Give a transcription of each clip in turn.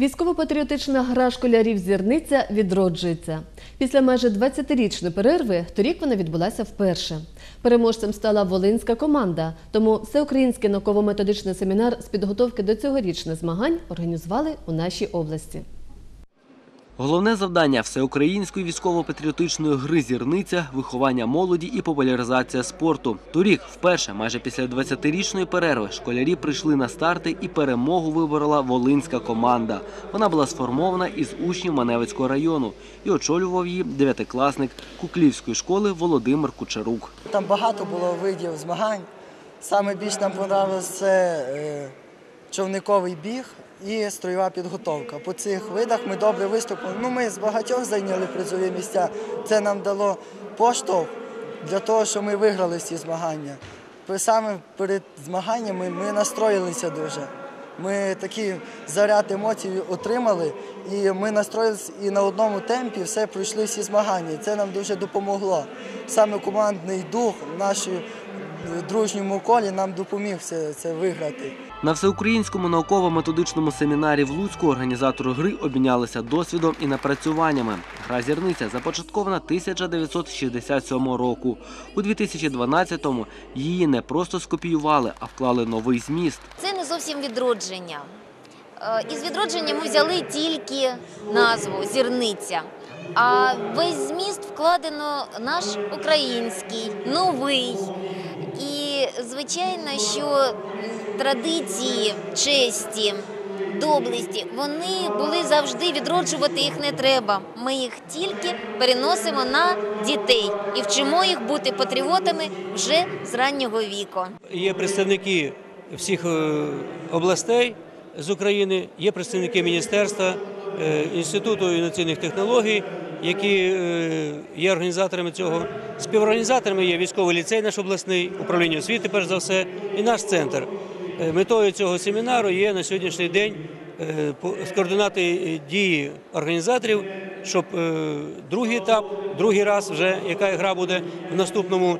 Військово-патріотична гра школярів зірниця відроджується. Після майже 20-річної перерви торік вона відбулася вперше. Переможцем стала волинська команда, тому всеукраїнський науково-методичний семінар з підготовки до цьогорічних змагань організували у нашій області. Головне завдання всеукраїнської військово-патріотичної гри зірниця виховання молоді і популяризація спорту. Торік, вперше, майже після 20-річної перерви, школярі прийшли на старти і перемогу виборола волинська команда. Вона була сформована із учнів Маневицького району і очолював її дев'ятикласник Куклівської школи Володимир Кучерук. Там багато було видів змагань. Саме більш нам подобалося човниковий біг і строєва підготовка. По цих видах ми добре виступили. Ну, ми з багатьох зайняли призові місця. Це нам дало поштовх для того, щоб ми виграли ці змагання. Саме перед змаганнями ми настроїлися дуже. Ми такий заряд емоцій отримали, і ми настроїлися і на одному темпі все пройшли всі змагання. Це нам дуже допомогло. Саме командний дух в дружньому колі нам допоміг все це виграти. На всеукраїнському науково-методичному семінарі в Луцьку організатори гри обмінялися досвідом і напрацюваннями. Гра зірниця започаткована 1967 року. У 2012-му її не просто скопіювали, а вклали новий зміст. Це не зовсім відродження. Е, Із відродження ми взяли тільки назву зірниця. А весь зміст вкладено наш український, новий. І звичайно, що традиції, честі, доблесті, вони були завжди відроджувати їх не треба. Ми їх тільки переносимо на дітей і вчимо їх бути патріотами вже з раннього віку. Є представники всіх е, областей з України, є представники Міністерства, е, Інституту інноваційних технологій, які е, є організаторами цього. Співорганізаторами є військовий ліцей наш обласний, управління освіти, перш за все, і наш центр. Е, Метою цього семінару є на сьогоднішній день скоординати е, дії організаторів, щоб другий етап, другий раз вже яка гра буде в наступному,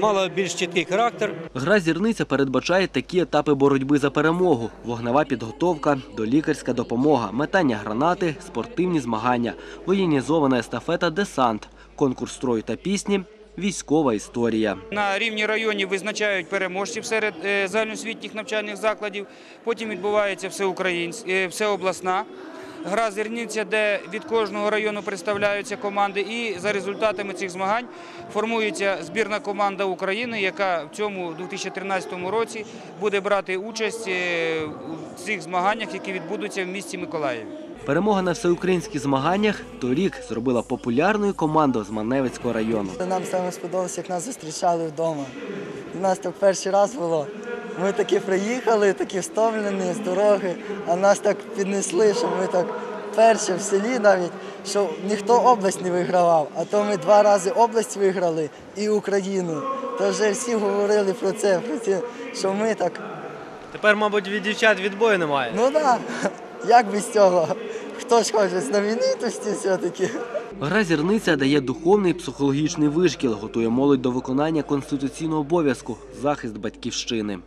мала більш чіткий характер. Гра зірниця передбачає такі етапи боротьби за перемогу: вогнева підготовка, долікарська допомога, метання гранати, спортивні змагання, воєнізована естафета, десант, конкурс строю та пісні, військова історія. На рівні районів визначають переможців серед е, загальноосвітніх навчальних закладів. Потім відбувається всеукраїнсь- е, всеобласна гра зірниця, де від кожного району представляються команди. І за результатами цих змагань формується збірна команда України, яка в цьому 2013 році буде брати участь е, у цих змаганнях, які відбудуться в місті Миколаєві. Перемога на всеукраїнських змаганнях торік зробила популярною команду з Маневицького району. Нам саме сподобалося, як нас зустрічали вдома. У нас так перший раз було. Ми таки приїхали, такі встомлені з дороги, а нас так піднесли, що ми так перші в селі навіть, що ніхто область не вигравав, а то ми два рази область виграли і Україну. То вже всі говорили про це, про це, що ми так, Тепер, мабуть, від дівчат відбою немає. ну так, як без цього? Хто ж хоче знаменитості все-таки? Гра зірниця дає духовний психологічний вишкіл, готує молодь до виконання конституційного обов'язку захист батьківщини.